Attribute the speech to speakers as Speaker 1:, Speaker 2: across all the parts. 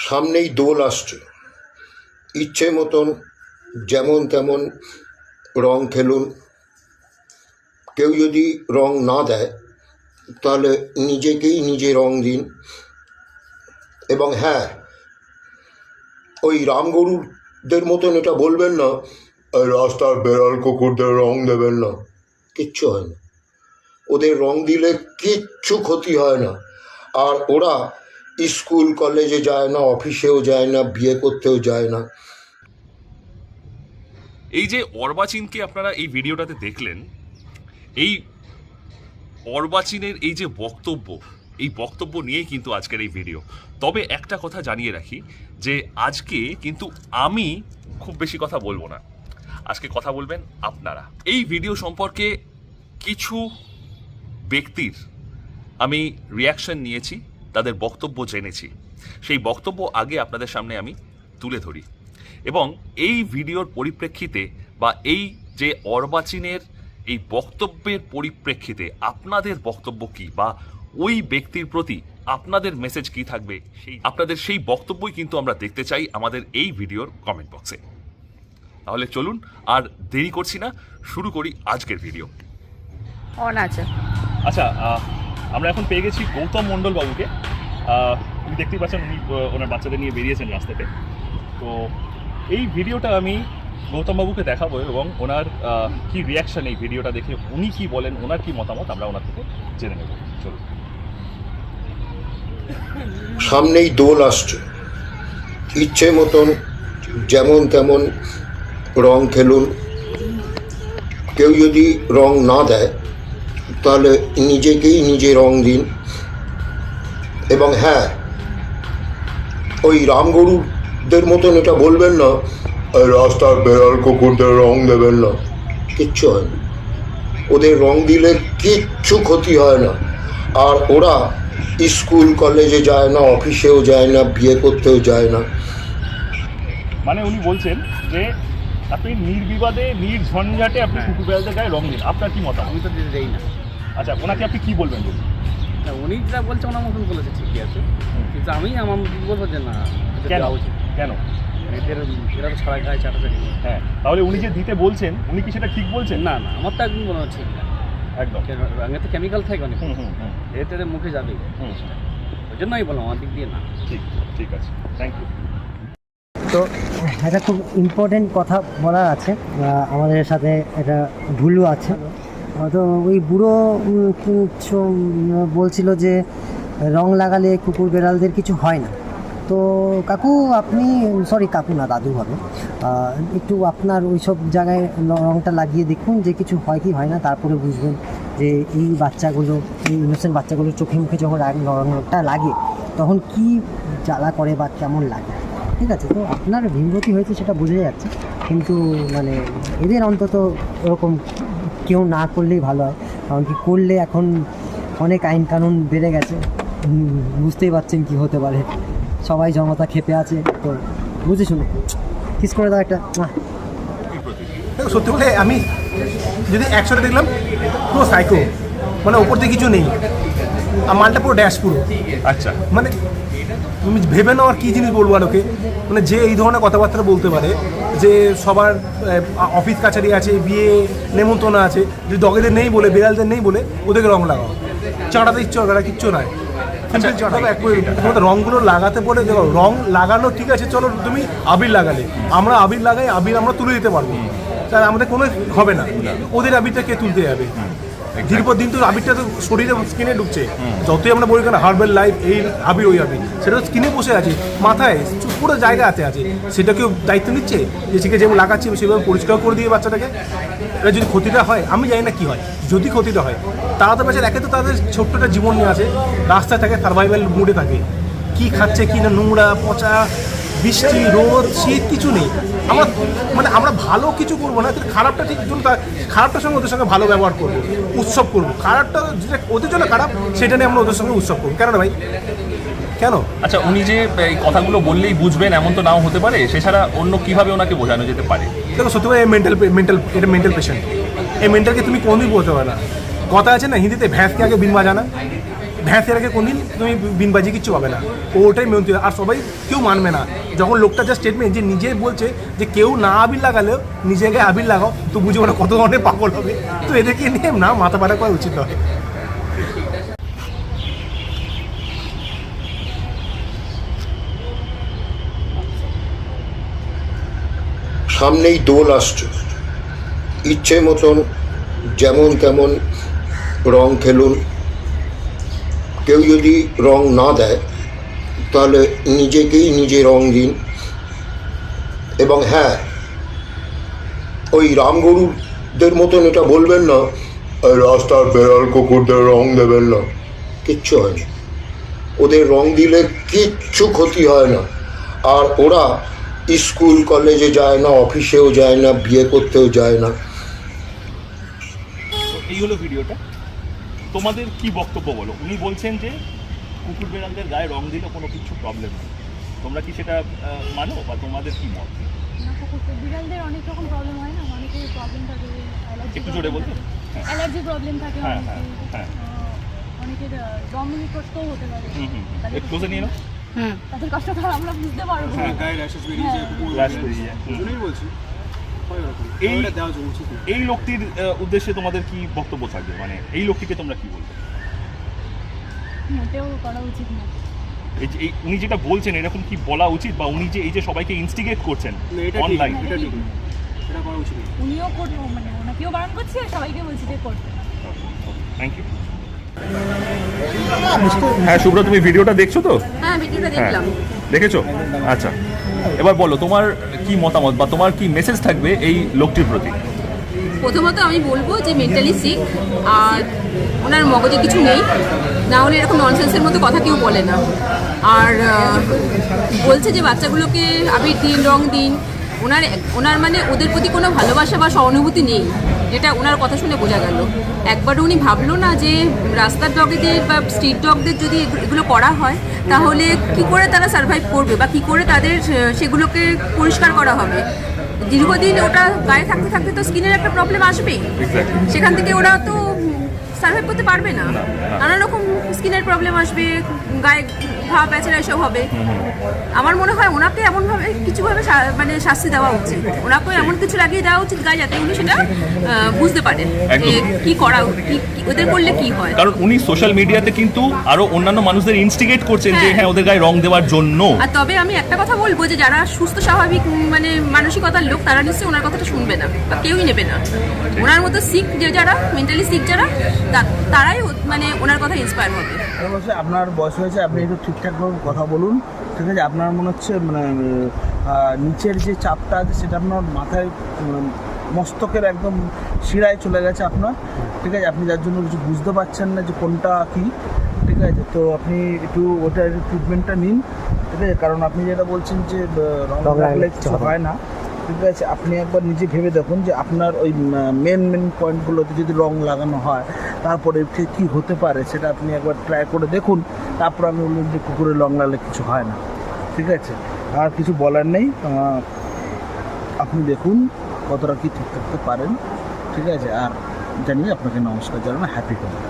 Speaker 1: সামনেই দোল আসছে। ইচ্ছে মতন যেমন তেমন রং খেলুন। কেউ যদি রং না দেয়, তাহলে নিজেকেই নিজে রং দিন। এবং হ্যাঁ ওই রামগরুদের মতন এটা বলবেন না, "এই রাস্তার বেড়াল কুকুরদের রং দেবেন না। কিচ্ছু হয় না। ওদের রং দিলে কিচ্ছু ক্ষতি হয় না। আর ওরা স্কুল, কলেজে যায় না, অফিসেও যায় না, বিয়ে করতেও যায় না।
Speaker 2: এই যে অর্বাচীনকে আপনারা এই ভিডিওটাতে দেখলেন, এই অর্বাচীনের এই যে বক্তব্য, এই বক্তব্য নিয়েই কিন্তু আজকের এই ভিডিও। তবে একটা কথা জানিয়ে রাখি, যে আজকে কিন্তু আমি খুব বেশি কথা বলব না। আজকে কথা বলবেন আপনারা। এই ভিডিও সম্পর্কে কিছু ব্যক্তির আমি রিয়াকশন নিয়েছি। তাদের বক্তব্য জেনেছি। সেই বক্তব্য আগে আপনাদের সামনে আমি তুলে ধরি। এবং এই ভিডিওর পরিপ্রেক্ষিতে বা এই যে অর্বাচীনের এই বক্তব্যের পরিপ্রেক্ষিতে আপনাদের বক্তব্য কি বা ওই ব্যক্তির প্রতি আপনাদের মেসেজ কি থাকবে সেই আপনাদের সেই বক্তব্যই কিন্তু আমরা দেখতে চাই আমাদের এই ভিডিওর কমেন্ট বক্সে তাহলে চলুন আর দেরি করছি না শুরু করি আজকের ভিডিও
Speaker 3: অন আছে।
Speaker 2: আচ্ছা আমরা এখন পেয়ে গেছি গৌতম মণ্ডল বাবুকে। আহ, দেখতেই পাচ্ছেন উনি ওনার বাচ্চাদের নিয়ে বেরিয়েছেন রাস্তাতে। তো এই ভিডিওটা আমি গৌতম বাবুকে দেখাবো এবং ওনার কি রিয়াকশন এই ভিডিওটা দেখে উনি কি বলেন ওনার কি মতামত আমরা ওনার থেকে জেনে নেব। চলুন।
Speaker 1: সামনেই দোল আসছে। ইচ্ছে মতন যেমন তেমন রং খেলুন। কেউ যদি রং না দেয় তাহলে নিজেকেই নিজে রং দিন। এবং হ্যাঁ ওই রামগরুদের মতন এটা বলবেন না "এই রাস্তার বেড়াল কুকুরদের রং দেবেন না। কিচ্ছু হয় না। ওদের রং দিলে কিচ্ছু ক্ষতি হয় না। আর ওরা স্কুল কলেজে যায় না অফিসেও যায় না বিয়ে করতেও যায় না।
Speaker 2: মানে উনি বলছেন যে আপনি নির্বিবাদে নির্ঝঞ্ঝাটে আপনি কুকুর বেড়ালদের গায়ে রং দিন। আপনার কি মতামত?
Speaker 4: আমি তো দেই না।
Speaker 2: আচ্ছা ওনাকে আপনি কি বলবেন? বলুন
Speaker 4: উনি যা বলছে ওনার মতন বলেছে ঠিকই আছে। কিন্তু আমি আমার মতন বলব যে না
Speaker 2: কেন?
Speaker 4: উচিত।
Speaker 2: কেন?
Speaker 4: এদের এরা তো সারা গায়ে চাটাচাটি
Speaker 2: হ্যাঁ তাহলে উনি যে দিতে বলছেন উনি কি সেটা ঠিক বলছেন?
Speaker 4: না না আমার তো একদম মনে হচ্ছে ঠিক না।
Speaker 2: একদম।
Speaker 4: তো কেমিক্যাল থাকে অনেক।
Speaker 2: হুম হুম হুম।
Speaker 4: এতে মুখে যাবে ওই জন্য আমি বললাম আমার দিক দিয়ে না।
Speaker 2: ঠিক ঠিক আছে। থ্যাংক ইউ
Speaker 5: তো একটা খুব ইম্পর্টেন্ট কথা বলার আছে। আমাদের সাথে একটা ভুলু আছে। তো ওই বুড়ো বলছিল যে রং লাগালে কুকুর বেড়ালদের কিছু হয় না। তো কাকু, আপনি সরি কাকু না, দাদু হবে। একটু আপনার ওই সব জায়গায় রংটা লাগিয়ে দেখুন যে কিছু হয় কি হয় না, তারপরে বুঝবেন যে এই বাচ্চাগুলো, এই ইনোসেন্ট বাচ্চাগুলো চোখে মুখে যখন রংটা লাগে, তখন কি জ্বালা করে বা কেমন লাগে। ঠিক আছে, তো আপনার ভীমরতি হয়েছে সেটা বোঝা যাচ্ছে। কিন্তু মানে এদের অন্তত ওরকম কেউ না করলেই ভালো হয়। কারণ কি করলে এখন অনেক আইন কানুন বেড়ে গেছে। বুঝতেই পারছেন কি হতে পারে। সবাই জনতা খেপে আছে। তো বুঝে শুনে কিস করে দাও একটা।
Speaker 6: সত্যি বলে আমি যদি একশোটা দেখলাম পুরো সাইকো মানে ওপর দিয়ে কিছু নেই। আর মালটা পুরো ড্যাশ পুরো।
Speaker 2: আচ্ছা।
Speaker 6: মানে তুমি ভেবে নাও আর কী জিনিস বলব আর ওকে? মানে যে এই ধরনের কথাবার্তা বলতে পারে যে সবার অফিস কাছারি আছে বিয়ে নেমন্তন্ন আছে যদি ডগেদের নেই বলে বিড়ালদের নেই বলে ওদেরকে রং লাগাও। চাঁটাতে ইচ্ছে হবে না কিচ্ছু নয়। তোমাদের রঙগুলো লাগাতে পড়ে দেখো রং লাগানো ঠিক আছে চলো তুমি আবির লাগালে। আমরা আবির লাগাই আবির আমরা তুলে দিতে পারব। তাহলে আমাদের কোনো হবে না। ওদের আবিরটা কে তুলতে যাবে? দিন পর দিন তো আবিরটা তো শরীরে স্কিনে ঢুকছে। যতই আমরা বলি কেন, হার্বাল লাইফ, এই আবির ওই আবির সেটা স্কিনে বসে আছে, মাথায় পুরো জায়গাতে আছে। সেটা কেউ দায়িত্ব নিচ্ছে? যে সেকে যেমন লাগাচ্ছে সেভাবে পরিষ্কার করে দিয়ে বাচ্চাটাকে। এটা যদি ক্ষতিটা হয়, আমি জানি না কি হয়, যদি ক্ষতিটা হয়, তারা তো বেচার, একে তো তাদের ছোট্ট একটা জীবন নিয়ে আছে, রাস্তায় থাকে সার্ভাইভাল মুডে থাকে। কি খাচ্ছে, কি না, নোংরা, পচা বৃষ্টি রোদ শীত কিছু নেই। আমরা মানে আমরা ভালো কিছু করব না খারাপটা ঠিক জন্য খারাপটার সঙ্গে ওদের সঙ্গে ভালো ব্যবহার করব উৎসব করব। খারাপটা যেটা ওদের জন্য খারাপ সেটা নিয়ে আমরা ওদের সঙ্গে উৎসব করব। কেন ভাই? কেন?
Speaker 2: আচ্ছা উনি যে এই কথাগুলো বললেই বুঝবেন এমন তো নাও হতে পারে। সেছাড়া অন্য কীভাবে ওনাকে বোঝানো যেতে পারে?
Speaker 6: দেখো সত্যি ভাই মেন্টাল মেন্টাল এটা মেন্টাল পেশেন্ট এই মেন্টালকে তুমি কোনদিন বলতে পারবে না। কথা আছে না হিন্দিতে ভ্যাঁসকে আগে বিন বাজানা ভ্যাঁসের আগে কোনদিন তুমি বিনবাজি কিচ্ছু পাবে না। ওটাই মেনে। আর সবাই কেউ মানবে না। যখন লোকটা যা স্টেটমেন্ট যে নিজে বলছে যে কেউ না আবির লাগালেও নিজে গায়ে আবির লাগাও, তো বুঝে ওরা কত ধরনের পাগল হবে। তো এদেরকে নিয়ে না, মাথা পাড়া করা উচিত নয়।
Speaker 1: সামনেই দোল আসছে। ইচ্ছে মতন যেমন তেমন রং খেলুন। কেউ যদি রং না দেয়, তাহলে নিজেকেই নিজে রং দিন। এবং হ্যাঁ ওই রামগরুদের মতন এটা বলবেন না, "এই রাস্তার বেড়াল কুকুরদের রং দেবেন না। কিচ্ছু হয়নি ওদের রং দিলে কিচ্ছু ক্ষতি হয় না। আর ওরা স্কুল, কলেজে যায় না, অফিসেও যায় না, বিয়ে করতেও যায় না।
Speaker 2: এই হলো ভিডিওটা। তোমাদের কি বক্তব্য বলো? উনি বলছেন যে কুকুর বেড়ালদের গায়ে রং দিলে কোনো কিছু প্রবলেম নেই। তোমরা কি সেটা মানো বা তোমাদের কি মত?
Speaker 7: বিড়ালদের অনেক রকম প্রবলেম হয় না? অনেকের প্রবলেম থাকে
Speaker 2: একটু জোরে বলতে?
Speaker 7: অ্যালার্জি প্রবলেম থাকে
Speaker 2: হ্যাঁ, হ্যাঁ,
Speaker 7: অনেকের
Speaker 2: হ্যাঁ।
Speaker 7: কষ্টও হতে পারে।
Speaker 2: একটু নিয়ে নাও।
Speaker 3: হুম।
Speaker 7: তাদের কষ্টটা আমরা বুঝতে পারব।
Speaker 2: বেরিয়ে যায়। হুম। এই এই লোকটির উদ্দেশ্যে তোমাদের কি বক্তব্য থাকবে? মানে এই লোকটিকে তোমরা কি বলবে?
Speaker 7: মোটেও করা উচিত না।
Speaker 2: এই উনি যেটা বলছেন এরকম কি বলা উচিত? বা উনি যে এই যে সবাইকে ইনস্টিগেট করছেন অনলাইন
Speaker 7: এটা ঠিক না। উনিও করব মানে ওনাকেও বারণ করছি আর সবাইকে বলছি যে করতে
Speaker 2: থ্যাংক ইউ হ্যাঁ শুভ্র তুমি ভিডিওটা দেখছ তো?
Speaker 3: হ্যাঁ ভিডিওটা
Speaker 2: হ্যাঁ
Speaker 3: দেখলাম।
Speaker 2: দেখেছ? আচ্ছা। এবার বলো, তোমার কি মতামত বা তোমার কি মেসেজ থাকবে এই লোকটির প্রতি?
Speaker 3: প্রথমত আমি বলব যে মেন্টালি সিক আর ওনার মগজে কিছু নেই। না হলে এরকম ননসেন্সের মতো কথা কেউ বলে না। আর বলছে যে বাচ্চাগুলোকে আবির দিন, রং দিন। ওনার ওনার মানে ওদের প্রতি কোনো ভালোবাসা বা সহানুভূতি নেই। এটা ওনার কথা শুনে বোঝা গেল। একবারও উনি ভাবলো না যে রাস্তার ডগেদের বা স্ট্রিট ডগদের যদি এগুলো করা হয় তাহলে কি করে তারা সার্ভাইভ করবে বা কি করে তাদের সেগুলোকে পরিষ্কার করা হবে? দীর্ঘদিন ওটা গায়ে থাকতে থাকতে তো স্কিনের একটা প্রবলেম আসবেই। সেখান থেকে ওরা তো সার্ভাইভ করতে পারবে না। নানা রকম স্কিনের প্রবলেম আসবে গায়ে ঘা প্যাচেরা এসব হবে। আমার মনে হয় ওনাকে এমনভাবে কিছুভাবে মানে শাস্তি দেওয়া উচিত। ওনাকে এমন কিছু লাগিয়ে দেওয়া উচিত গায়ে যাতে উনি সেটা বুঝতে পারে যে। কি করা ওদের করলে কি হয়।
Speaker 2: কারণ উনি সোশ্যাল মিডিয়াতে কিন্তু আরও অন্যান্য মানুষদের ইনস্টিগেট করছেন যে
Speaker 3: হ্যাঁ।
Speaker 2: হ্যাঁ ওদের গায়ে রং দেওয়ার জন্য।
Speaker 3: আর তবে আমি একটা কথা বলব যে যারা সুস্থ স্বাভাবিক মানে মানসিকতার লোক তারা নিশ্চয়ই ওনার কথাটা শুনবে না বা কেউই নেবে না। ওনার মতো সিক যে যারা মেন্টালি সিক যারা তারাই ও- মানে ওনার কথা ইন্সপায়ার হবে।
Speaker 8: আপনার বয়স হয়েছে আপনি একটু ঠিকঠাকভাবে কথা বলুন। ঠিক আছে আপনার মনে হচ্ছে মানে নিচের যে চাপটা আছে সেটা আপনার মাথায় উম, মস্তকের একদম শিরায় চলে গেছে আপনার। ঠিক আছে আপনি যার জন্য কিছু বুঝতে পারছেন না যে কোনটা কি। ঠিক আছে তো আপনি একটু ওটার ট্রিটমেন্টটা নিন। ঠিক আছে কারণ আপনি যেটা বলছেন যে রং
Speaker 5: লাগলে কিছু।
Speaker 8: হয় না। ঠিক আছে আপনি একবার নিজে ভেবে দেখুন যে আপনার ওই মেন মেন পয়েন্টগুলোতে যদি রং লাগানো হয় তারপরে কী হতে পারে সেটা আপনি একবার ট্রাই করে দেখুন। তারপর আমি বললাম যে কুকুরের রং লাগলে কিছু হয় না। ঠিক আছে? আর কিছু বলার নেই। আপনি দেখুন কতটা কি ঠিক থাকতে পারেন। ঠিক আছে? আর জানিয়ে আপনাকে নমস্কার জানানো হ্যাপি করবেন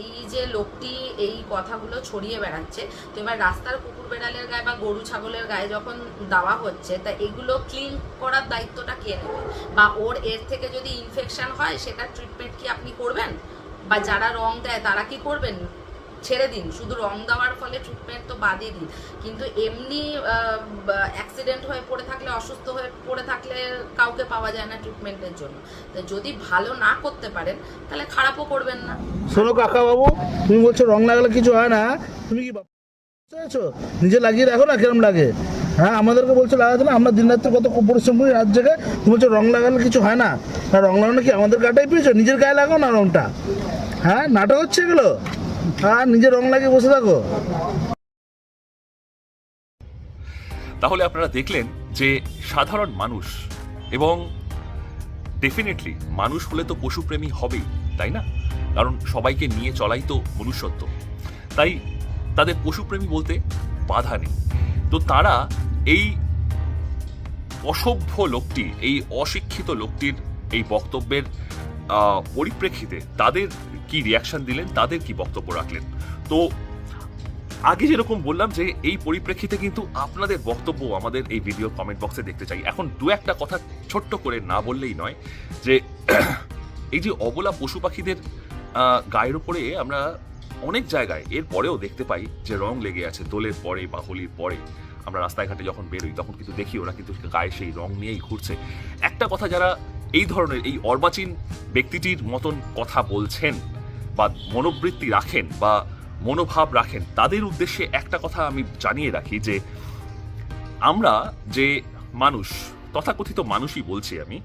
Speaker 9: এই যে লোকটি এই কথাগুলো ছড়িয়ে বেড়াচ্ছে, তো এবার রাস্তার কুকুর বেড়ালের গায়ে বা গরু ছাগলের গায়ে যখন দেওয়া হচ্ছে, তা এগুলো ক্লিন করার দায়িত্বটা কে নেবে? বা ওর এর থেকে যদি ইনফেকশন হয় সেটা ট্রিটমেন্ট কি আপনি করবেন? বা যারা রং দেয়, তারা কি করবেন? ছেড়ে দিন, শুধু রং দেওয়ার ফলে ট্রিটমেন্ট তো বাদই দিন। কিন্তু এমনি অ্যাক্সিডেন্ট হয়ে পড়ে থাকলে, অসুস্থ হয়ে পড়ে থাকলে কাউকে পাওয়া যায় না ট্রিটমেন্টের জন্য। তো যদি ভালো না করতে পারেন, তাহলে খারাপও করবেন না।
Speaker 8: শোনো কাকা বাবু তুমি বলছো রং লাগালে কিছু হয় না। তুমি কি বুঝতে? নিজে লাগিয়ে রাখো না কিরম লাগে। হ্যাঁ আমাদেরকে বলছো লাগাতে না, আমরা দিন রাত্রে কত পরিশ্রম করি রাত জেগে। তুমি বলছো রং লাগালে কিছু হয় না। না, রং লাগানো কি আমাদের গাটাই পেয়েছ? নিজের গায়ে লাগাও না রংটা। হ্যাঁ নাটক হচ্ছে এগুলো? হ্যাঁ নিজে রং লাগিয়ে বসে থাকো।
Speaker 2: তাহলে আপনারা দেখলেন যে সাধারণ মানুষ এবং ডেফিনেটলি মানুষ হলে তো পশুপ্রেমী হবেই, তাই না? কারণ সবাইকে নিয়ে চলাই তো মনুষ্যত্ব। তাই তাদের পশুপ্রেমী বলতে বাধা নেই। তো তারা এই অসভ্য লোকটি, এই অশিক্ষিত লোকটির এই বক্তব্যের পরিপ্রেক্ষিতে তাদের কি রিয়াকশন দিলেন, তাদের কি বক্তব্য রাখলেন? তো, আগে যেরকম বললাম যে এই পরিপ্রেক্ষিতে কিন্তু আপনাদের বক্তব্য আমাদের এই ভিডিও কমেন্ট বক্সে দেখতে চাই। এখন দু একটা কথা ছোট্ট করে না বললেই নয় যে, এই যে অবলা পশু পাখিদের গায়ের উপরে আমরা অনেক জায়গায় এর পরেও দেখতে পাই যে রং লেগে আছে, দোলের পরে বা হোলির পরে। আমরা রাস্তায় ঘাটে যখন বেরোই তখন কিন্তু দেখি ওরা কিন্তু গায়ে সেই রং নিয়েই ঘুরছে। একটা কথা যারা এই ধরনের, এই অর্বাচীন ব্যক্তিটির মতন কথা বলছেন বা মনোবৃত্তি রাখেন বা মনোভাব রাখেন, তাদের উদ্দেশ্যে একটা কথা আমি জানিয়ে রাখি যে, আমরা যে মানুষ, তথাকথিত মানুষই বলছি আমি,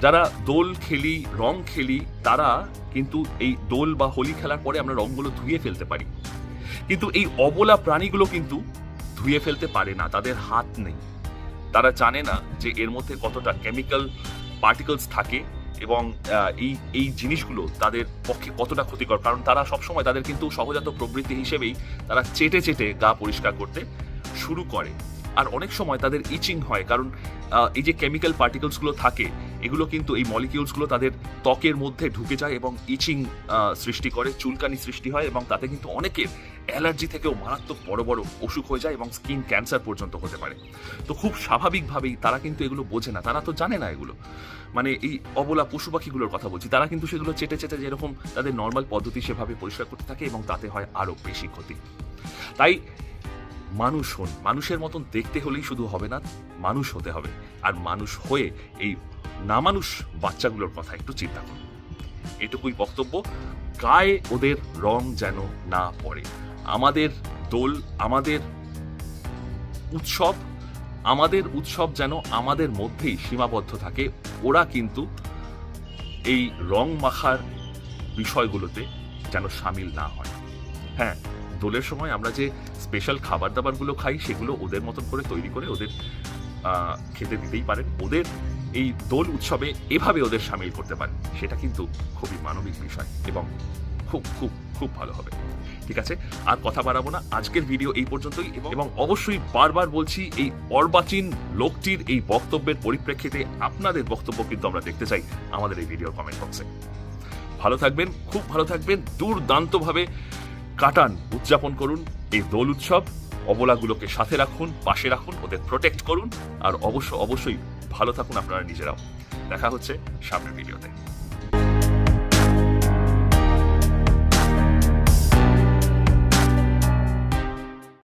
Speaker 2: যারা দোল খেলি, রং খেলি, তারা কিন্তু এই দোল বা হোলি খেলার পরে আমরা রংগুলো ধুয়ে ফেলতে পারি। কিন্তু এই অবলা প্রাণীগুলো কিন্তু ধুয়ে ফেলতে পারে না, তাদের হাত নেই। তারা জানে না যে এর মধ্যে কতটা কেমিক্যাল পার্টিকলস থাকে এবং এই এই জিনিসগুলো তাদের পক্ষে কতটা ক্ষতিকর? কারণ তারা সবসময় তাদের কিন্তু সহজাত প্রবৃত্তি হিসেবেই তারা চেটে চেটে গা পরিষ্কার করতে শুরু করে। আর অনেক সময় তাদের ইচিং হয়, কারণ এই যে কেমিক্যাল পার্টিকলসগুলো থাকে এগুলো কিন্তু এই মলিকিউলসগুলো তাদের ত্বকের মধ্যে ঢুকে যায় এবং ইচিং সৃষ্টি করে, চুলকানি সৃষ্টি হয় এবং তাতে কিন্তু অনেকের অ্যালার্জি থেকেও মারাত্মক বড় বড় অসুখ হয়ে যায় এবং স্কিন ক্যান্সার পর্যন্ত হতে পারে। তো খুব স্বাভাবিকভাবেই তারা কিন্তু এগুলো বোঝে না, তারা তো জানে না এগুলো। মানে এই অবলা পশু পাখিগুলোর কথা বলছি, তারা কিন্তু সেগুলো চেটে চেটে যেরকম তাদের নর্মাল পদ্ধতি সেভাবে পরিষ্কার করতে থাকে এবং তাতে হয় আরও বেশি ক্ষতি। তাই মানুষ হন, মানুষের মতন দেখতে হলেই শুধু হবে না, মানুষ হতে হবে। আর মানুষ হয়ে এই না মানুষ বাচ্চাগুলোর কথা একটু চিন্তা করুন। এটুকুই বক্তব্য, গায়ে ওদের রং যেন না পড়ে। আমাদের দোল, আমাদের উৎসব আমাদের উৎসব যেন আমাদের মধ্যেই সীমাবদ্ধ থাকে। ওরা কিন্তু এই রং মাখার বিষয়গুলোতে যেন সামিল না হয়। হ্যাঁ দোলের সময় আমরা যে স্পেশাল খাবার দাবারগুলো খাই, সেগুলো ওদের মতন করে তৈরি করে ওদের খেতে দিতেই পারেন। ওদের এই দোল উৎসবে এভাবে ওদের সামিল করতে পারেন সেটা কিন্তু খুবই মানবিক বিষয় এবং খুব খুব খুব ভালো হবে। ঠিক আছে? আর কথা বাড়াবো না। আজকের ভিডিও এই পর্যন্তই এবং অবশ্যই বারবার বলছি, এই অর্বাচীন লোকটির এই বক্তব্যের পরিপ্রেক্ষিতে আপনাদের বক্তব্য কিন্তু আমরা দেখতে চাই আমাদের এই ভিডিওর কমেন্ট বক্সে ভালো থাকবেন, খুব ভালো থাকবেন। দুর্দান্তভাবে কাটান, উদযাপন করুন এই দোল উৎসব। অবলাগুলোকে সাথে রাখুন, পাশে রাখুন, ওদের প্রোটেক্ট করুন, আর অবশ্য অবশ্যই ভালো থাকুন আপনারা নিজেরাও। দেখা হচ্ছে সামনের ভিডিওতে